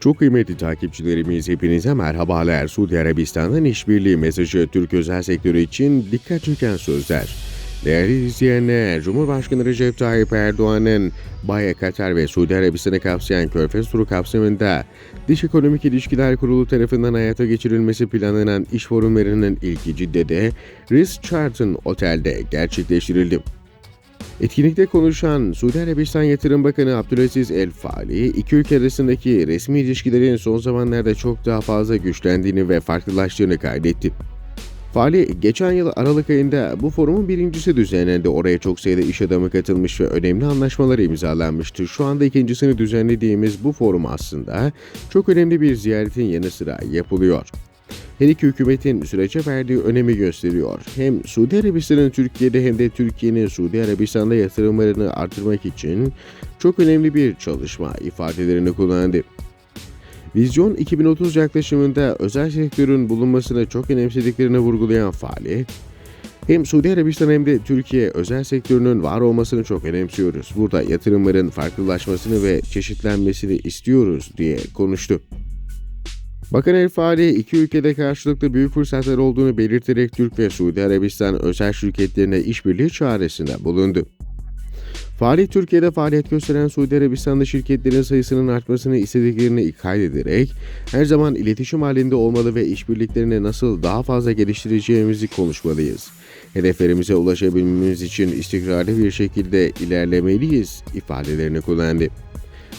Çok kıymetli takipçilerimiz hepinize merhabalar. Suudi Arabistan'dan işbirliği mesajı Türk özel sektörü için dikkat çeken sözler. Değerli izleyenler, Cumhurbaşkanı Recep Tayyip Erdoğan'ın Baye, Katar ve Suudi Arabistan'ı kapsayan Körfez turu kapsamında Dış Ekonomik İlişkiler Kurulu tarafından hayata geçirilmesi planlanan iş forumlarının ilki Cidde'de Ritz-Carlton Otel'de gerçekleştirildi. Etkinlikte konuşan Suudi Arabistan Yatırım Bakanı Abdülaziz El Fali, iki ülke arasındaki resmi ilişkilerin son zamanlarda çok daha fazla güçlendiğini ve farklılaştığını kaydetti. Fali, geçen yıl Aralık ayında bu forumun birincisi düzenlendi. Oraya çok sayıda iş adamı katılmış ve önemli anlaşmalar imzalanmıştı. Şu anda ikincisini düzenlediğimiz bu forum aslında çok önemli bir ziyaretin yanı sıra yapılıyor. Her iki hükümetin sürece verdiği önemi gösteriyor. Hem Suudi Arabistan'ın Türkiye'de hem de Türkiye'nin Suudi Arabistan'da yatırımlarını artırmak için çok önemli bir çalışma ifadelerini kullandı. Vizyon 2030 yaklaşımında özel sektörün bulunmasını çok önemsediklerini vurgulayan Fali, hem Suudi Arabistan hem de Türkiye özel sektörünün var olmasını çok önemsiyoruz. Burada yatırımların farklılaşmasını ve çeşitlenmesini istiyoruz diye konuştu. Bakan El Fali iki ülkede karşılıklı büyük fırsatlar olduğunu belirterek Türk ve Suudi Arabistan özel şirketlerine işbirliği çağrısında bulundu. Fali Türkiye'de faaliyet gösteren Suudi Arabistanlı şirketlerin sayısının artmasını istediklerini kaydederek her zaman iletişim halinde olmalı ve işbirliklerini nasıl daha fazla geliştireceğimizi konuşmalıyız. Hedeflerimize ulaşabilmemiz için istikrarlı bir şekilde ilerlemeliyiz ifadelerini kullandı.